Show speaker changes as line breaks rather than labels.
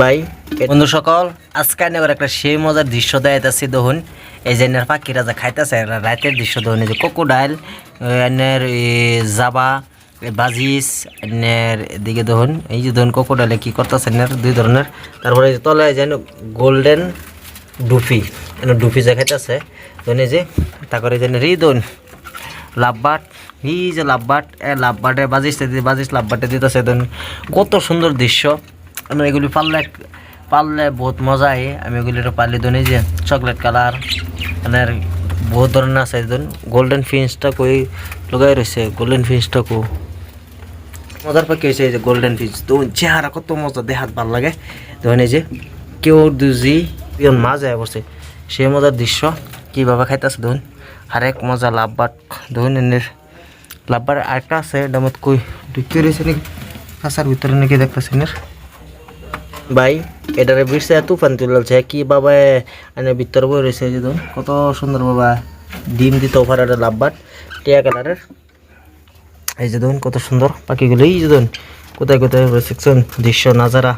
ভাই বন্ধু সকল, আজকে আবার একটা সেই মজার দৃশ্য দেয় দেখাইতেছি, দেখুন। এই যে এনার পাখিরা যা খাইতেছে, এরা রাতের দৃশ্য, দেখুন, এই যে কোকোডাইল এনের জাবা বাজিস, এনের এদিকে দেখুন, এই যে দেখুন কোকোডাইলে কি করতেছে এনের, দুই ধরনের। তারপরে এই যে তলায় যেন গোল্ডেন ডুফি এনে ডুফি যা খাইতেছে, দেখুন, এই যে, তারপরে যেন রি, দেখুন, লাভবাট, এই যে লাভবাট, এ, লাভবাটে বাজিস বাজিস, লাভবাটে দিতেছে, দেখুন, কত সুন্দর দৃশ্য। আমি এগুলি পারলে পারলে বহুত মজা আয় আমি এগুলি পারলে ধরুন যে চকলেট কালার মানে বহুত ধরনের আছে। ধরুন গোল্ডেন ফিন্সটা কই লগাই রয়েছে গোল্ডেন ফিন্সটা কো মজার পাখি হয়েছে এই যে গোল্ডেন ফিন্স তো চেহারা কত মজা, দেখাত ভালো লাগে। ধরুন যে কেউ দুজি পিয়ন মাছ যায় বসে। সেই মজার দৃশ্য। কীভাবে খাইতেছে ধরুন? আরেক মজা লাভবাট ধরুন এনের লাভবার আরেকটা আছে ডামত কই? ঢুকতে রয়েছে নাকি? খাসার ভিতরে নাকি দেখতেছে এনের? ভাই, এটারে বিরসে তুফান তুলছে কি বাবা এনে ভিতর বই রয়েছে যে কত সুন্দর বাবা, ডিম দিতে ওভার একটা লাভবাট টিয়া কালারের। এই যে কত সুন্দর পাখিগুলো, এই যে কোথায় কোথায় সেকশন দৃশ্য, নাজারা।